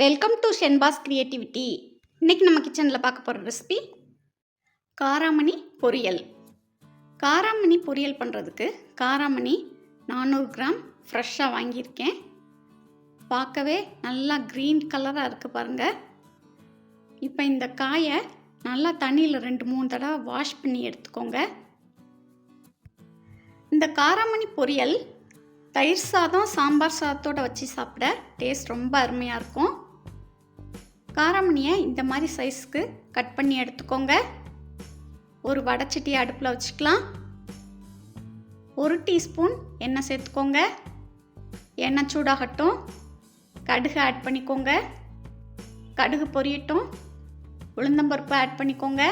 Welcome to Shenba's creativity இன்றைக்கி நம்ம கிச்சனில் பார்க்க போகிற ரெசிபி காராமணி பொரியல். காராமணி பொரியல் பண்ணுறதுக்கு காராமணி நானூறு கிராம் ஃப்ரெஷ்ஷாக வாங்கியிருக்கேன். பார்க்கவே நல்லா க்ரீன் கலராக இருக்குது பாருங்கள் இப்போ இந்த காயை நல்லா தண்ணியில் ரெண்டு மூணு தடவை வாஷ் பண்ணி எடுத்துக்கோங்க. இந்த காராமணி பொரியல் தயிர் சாதம் சாம்பார் சாதத்தோடு வச்சு சாப்பிட டேஸ்ட் ரொம்ப அருமையாக இருக்கும். காரமணியை இந்த மாதிரி சைஸ்க்கு கட் பண்ணி எடுத்துக்கோங்க. ஒரு வடைச்சட்டி அடுப்பில் வச்சுக்கலாம். ஒரு டீஸ்பூன் எண்ணெய் சேர்த்துக்கோங்க. எண்ணெய் சூடாகட்டும். கடுகு ஆட் பண்ணிக்கோங்க. கடுகு பொரியட்டும். உளுந்தம்பருப்பு ஆட் பண்ணிக்கோங்க.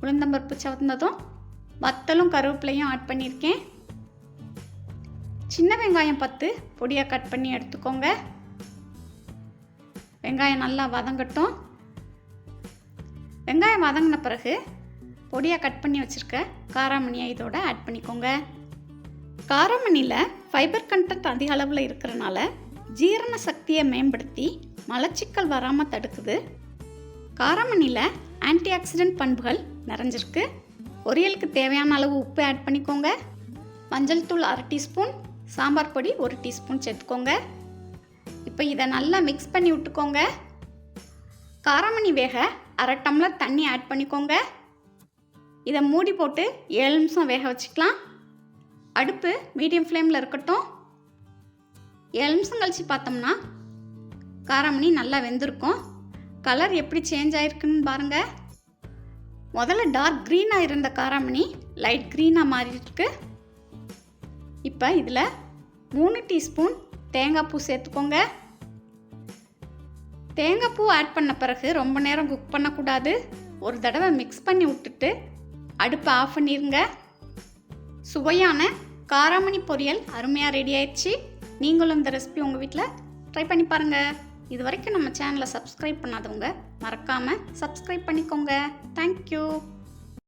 உளுந்தம்பருப்பு சவந்ததும் வத்தலும் கருவேப்பிலையும் ஆட் பண்ணியிருக்கேன் சின்ன வெங்காயம் பத்து. பொடியாக கட் பண்ணி எடுத்துக்கோங்க. வெங்காயம் நல்லா வதங்கட்டும். வெங்காயம் வதங்கின பிறகு பொடியாக கட் பண்ணி வச்சுருக்க காராமணியை இதோட ஆட் பண்ணிக்கோங்க. காராமணியில் ஃபைபர் கண்டென்ட் அதிக அளவில் இருக்கிறனால ஜீரண சக்தியை மேம்படுத்தி மலச்சிக்கல் வராமல் தடுக்குது. காராமணியில் ஆன்டி ஆக்சிடென்ட் பண்புகள் நிறைஞ்சிருக்கு. பொரியலுக்கு தேவையான அளவு உப்பு ஆட் பண்ணிக்கோங்க. மஞ்சள் தூள் அரை டீஸ்பூன். சாம்பார் பொடி ஒரு டீஸ்பூன் சேர்த்துக்கோங்க. இப்போ இதை நல்லா மிக்ஸ் பண்ணி விட்டுக்கோங்க. காரமணி வேக அரை டம்ளர் தண்ணி ஆட் பண்ணிக்கோங்க. இதை மூடி போட்டு ஏழு நிமிஷம் வேக வச்சுக்கலாம். அடுப்பு மீடியம் ஃப்ளேமில் இருக்கட்டும். ஏழு நிமிஷம் கழித்து பார்த்தோம்னா காரமணி நல்லா வெந்திருக்கும். கலர் எப்படி சேஞ்ச் ஆயிருக்குன்னு பாருங்கள் முதல்ல டார்க் க்ரீனாக இருந்த காராமணி லைட் க்ரீனாக மாறிட்டுருக்கு இப்போ இதில் மூணு டீஸ்பூன் தேங்காய் பூ சேர்த்துக்கோங்க. தேங்காய் பூ ஆட் பண்ண பிறகு ரொம்ப நேரம் குக் பண்ணக்கூடாது. ஒரு தடவை மிக்ஸ் பண்ணி விட்டுட்டு அடுப்பை ஆஃப் பண்ணிடுங்க சுவையான காராமணி பொரியல் அருமையாக ரெடி ஆயிடுச்சு. நீங்களும் இந்த ரெசிபி உங்கள் வீட்டில் ட்ரை பண்ணி பாருங்கள் இது வரைக்கும் நம்ம சேனலை சப்ஸ்கிரைப் பண்ணாதவங்க மறக்காமல் சப்ஸ்கிரைப் பண்ணிக்கோங்க. தேங்க்யூ